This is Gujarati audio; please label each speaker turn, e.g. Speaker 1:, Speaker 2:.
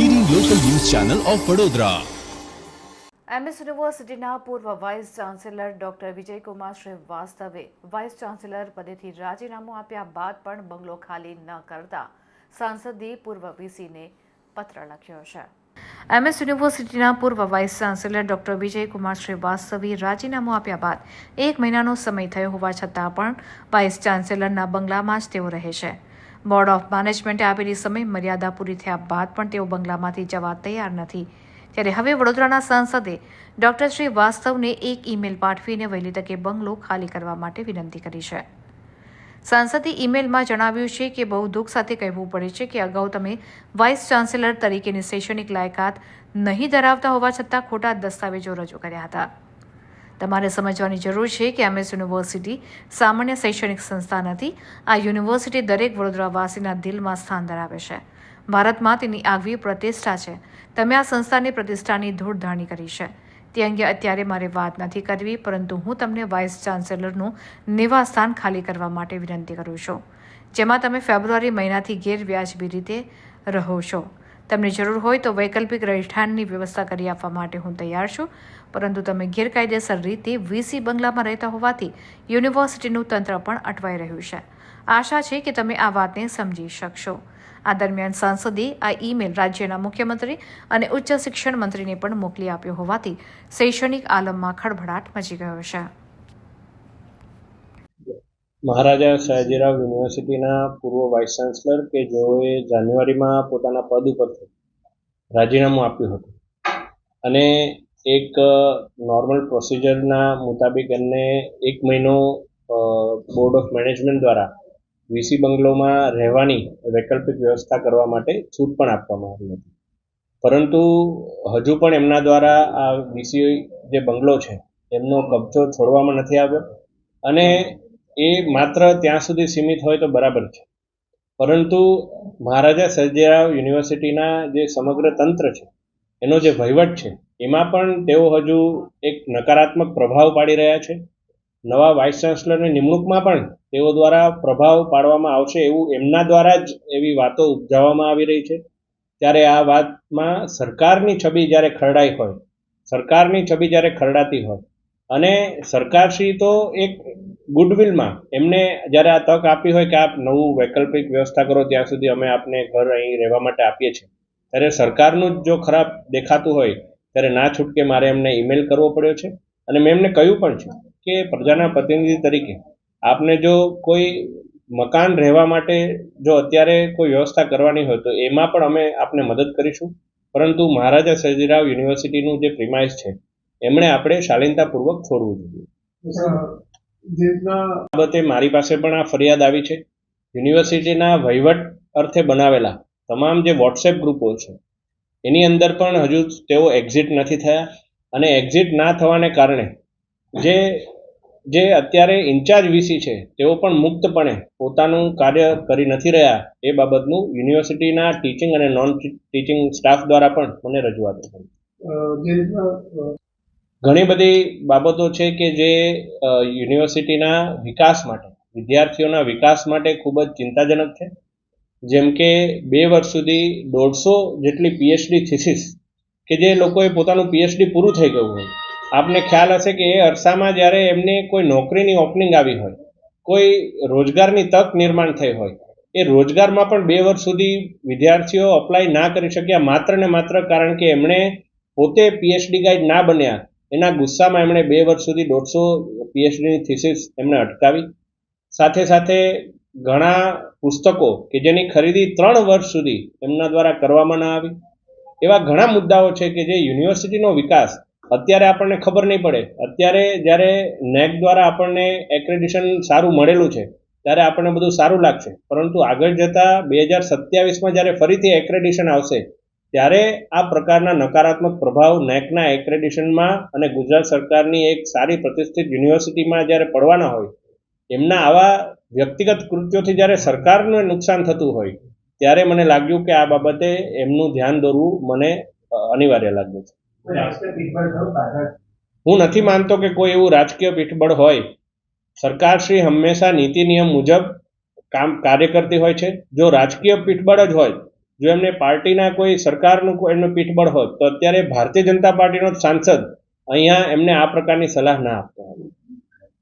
Speaker 1: ચેનલ ઓફ વડોદરા
Speaker 2: એમએસ યુનિવર્સિટીના પૂર્વ વાઇસ ચાન્સેલર ડોક્ટર વિજયકુમાર શ્રીવાસ્તવે વાઇસ ચાન્સેલર પદેથી રાજીનામું આપ્યા બાદ પણ બંગલો ખાલી ન કરતા સાંસદે પૂર્વ વીસીને પત્ર લખ્યો છે. એમએસ યુનિવર્સિટીના પૂર્વ વાઇસ ચાન્સેલર ડોક્ટર વિજયકુમાર શ્રીવાસ્તવે રાજીનામું આપ્યા બાદ એક મહિનાનો સમય થયો હોવા છતાં પણ વાઇસ ચાન્સેલરના બંગલામાં જ તેઓ રહે છે. બોર્ડ ઓફ મેનેજમેન્ટે આપેલી સમય મર્યાદા પૂરી થયા બાદ પણ તેઓ બંગલામાંથી જવા તૈયાર નથી. ત્યારે હવે વડોદરાના સાંસદે ડોક્ટર શ્રી વાસ્તવને એક ઈમેલ પાઠવીને વહેલી તકે બંગલો ખાલી કરવા માટે વિનંતી કરી છે. સાંસદે ઈમેલમાં જણાવ્યું છે કે બહુ દુઃખ સાથે કહેવું પડે છે કે અગાઉ તમે વાઇસ ચાન્સેલર તરીકેની શૈક્ષણિક લાયકાત નહીં ધરાવતા હોવા છતાં ખોટા દસ્તાવેજો રજૂ કર્યા હતા. તમારે સમજવાની જરૂર છે કે એમએસ યુનિવર્સિટી સામાન્ય શૈક્ષણિક સંસ્થા નથી. આ યુનિવર્સિટી દરેક વડોદરાવાસીના દિલમાં સ્થાન ધરાવે છે. ભારતમાં તેની આગવી પ્રતિષ્ઠા છે. તમે આ સંસ્થાની પ્રતિષ્ઠાની ધૂળધાણી કરી છે. તે અંગે અત્યારે મારે વાત નથી કરવી, પરંતુ હું તમને વાઇસ ચાન્સેલરનું નિવાસસ્થાન ખાલી કરવા માટે વિનંતી કરું છું. જેમાં તમે ફેબ્રુઆરી મહિનાથી ગેરવ્યાજબી રીતે રહો છો. તમને જરૂર હોય તો વૈકલ્પિક રહેઠાણની વ્યવસ્થા કરી આપવા માટે હું તૈયાર છું. પરંતુ તમે ગેરકાયદેસર રીતે વીસી બંગલામાં રહેતા હોવાથી યુનિવર્સિટીનું તંત્ર પણ અટવાઈ રહ્યું છે. આશા છે કે તમે આ વાતને સમજી શકશો. આ દરમિયાન સાંસદે આ ઈમેલ રાજ્યના મુખ્યમંત્રી અને ઉચ્ચ શિક્ષણ મંત્રીને પણ મોકલી આપ્યો હોવાથી શૈક્ષણિક આલમમાં ખળભળાટ મચી ગયો છે.
Speaker 3: મહારાજા સયાજીરાવ યુનિવર્સિટીના પૂર્વ વાઇસ ચાન્સલર કે જેઓએ જાન્યુઆરીમાં પોતાના પદ ઉપરથી રાજીનામું આપ્યું હતું. અને એક નોર્મલ પ્રોસિજરના મુતાબિક એમને એક મહિનો બોર્ડ ઓફ મેનેજમેન્ટ દ્વારા વીસી બંગલોમાં રહેવાની વૈકલ્પિક વ્યવસ્થા કરવા માટે છૂટ પણ આપવામાં આવી હતી. પરંતુ હજુ પણ એમના દ્વારા આ વીસી જે બંગલો છે, એમનો કબજો છોડવામાં નથી આવ્યો અને એ માત્ર ત્યાં સુધી સીમિત હોય તો બરાબર છે. પરંતુ મહારાજા સયાજીરાવ યુનિવર્સિટીના જે સમગ્ર તંત્ર છે એનો જે વહીવટ છે, એમાં પણ તેઓ હજુ એક નકારાત્મક પ્રભાવ પાડી રહ્યા છે. નવા વાઇસ ચાન્સલરની નિમણૂકમાં પણ તેઓ દ્વારા પ્રભાવ પાડવામાં આવશે એવું એમના દ્વારા જ એવી વાતો ઉપજાવવામાં આવી રહી છે. ત્યારે આ વાતમાં સરકારની છબી જ્યારે ખરડાઈ હોય, સરકારની છબી જ્યારે ખરડાતી હોય, અને સરકારશ્રી તો એક ગુડવિલમાં એમને જ્યારે આ તક આપી હોય કે આપ નવું વૈકલ્પિક વ્યવસ્થા કરો, ત્યાં સુધી અમે આપને ઘર અહીં રહેવા માટે આપીએ છીએ. ત્યારે સરકારનું જ જો ખરાબ દેખાતું હોય ત્યારે ના છૂટકે મારે એમને ઈમેલ કરવો પડ્યો છે. અને મેં એમને કહ્યું પણ છે કે પ્રજાના પ્રતિનિધિ તરીકે આપને જો કોઈ મકાન રહેવા માટે જો અત્યારે કોઈ વ્યવસ્થા કરવાની હોય તો એમાં પણ અમે આપને મદદ કરીશું. પરંતુ મહારાજા સયાજીરાવ યુનિવર્સિટીનું જે પ્રિમાઇસ છે એમણે આપણે શાલીનતાપૂર્વક છોડવું જોઈએ. બાબતે મારી પાસે પણ આ ફરિયાદ આવી છે. યુનિવર્સિટીના વહીવટ અર્થે બનાવેલા તમામ જે વોટ્સએપ ગ્રુપો છે એની અંદર પણ હજુ તેઓ એક્ઝિટ નથી થયા અને એક્ઝિટ ના થવાને કારણે જે જે અત્યારે ઇન્ચાર્જ વીસી છે તેઓ પણ મુક્તપણે પોતાનું કાર્ય કરી નથી રહ્યા એ બાબતનું યુનિવર્સિટીના ટીચિંગ અને નોન ટીચિંગ સ્ટાફ દ્વારા પણ મને રજૂઆત ઘણી બધી બાબતો છે કે જે યુનિવર્સિટીના વિકાસ માટે વિદ્યાર્થીઓના વિકાસ માટે ખૂબ જ ચિંતાજનક છે. જેમ કે બે વર્ષ સુધી દોઢસો જેટલી પીએચડી થિસિસ કે જે લોકોએ પોતાનું પીએચડી પૂરું થઈ ગયું હોય. આપને ખ્યાલ હશે કે એ અરસામાં જ્યારે એમને કોઈ નોકરીની ઓપનિંગ આવી હોય, કોઈ રોજગારની તક નિર્માણ થઈ હોય, એ રોજગારમાં પણ બે વર્ષ સુધી વિદ્યાર્થીઓ અપ્લાય ના કરી શક્યા માત્ર ને માત્ર કારણ કે એમણે પોતે પીએચડી ગાઈડ ના બન્યા, એના ગુસ્સામાં એમણે બે વર્ષ સુધી દોઢસો પીએચડીની થિસિસ એમને અટકાવી. સાથે સાથે ઘણા પુસ્તકો કે જેની ખરીદી ત્રણ વર્ષ સુધી એમના દ્વારા કરવામાં ના આવી. એવા ઘણા મુદ્દાઓ છે કે જે યુનિવર્સિટીનો વિકાસ અત્યારે આપણને ખબર નહીં પડે. અત્યારે જ્યારે નેક દ્વારા આપણને એક્રેડિશન સારું મળેલું છે, ત્યારે આપણને બધું સારું લાગશે. પરંતુ આગળ જતાં બે હજાર સત્યાવીસમાં જ્યારે ફરીથી એક્રેડિશન આવશે, ત્યારે આ પ્રકારના નકારાત્મક પ્રભાવ નેકના એક્રેડિશનમાં અને ગુજરાત સરકારની એક સારી પ્રતિષ્ઠિત યુનિવર્સિટીમાં જ્યારે પડવાના હોય, એમના આવા વ્યક્તિગત કૃત્યોથી જ્યારે સરકારને નુકસાન થતું હોય ત્યારે મને લાગ્યું કે આ બાબતે એમનું ધ્યાન દોરવું મને અનિવાર્ય લાગ્યું છે. હું નથી માનતો કે કોઈ એવું રાજકીય પીઠબળ હોય. સરકારશ્રી હંમેશા નીતિ નિયમ મુજબ કામ કાર્ય કરતી હોય છે. જો રાજકીય પીઠબળ જ હોય જો એમને પાર્ટીના કોઈ સરકારનું કોઈ એમનું પીઠબળ હોત તો અત્યારે ભારતીય જનતા પાર્ટીનો જ સાંસદ અહીંયા એમને આ પ્રકારની સલાહ ના આપતો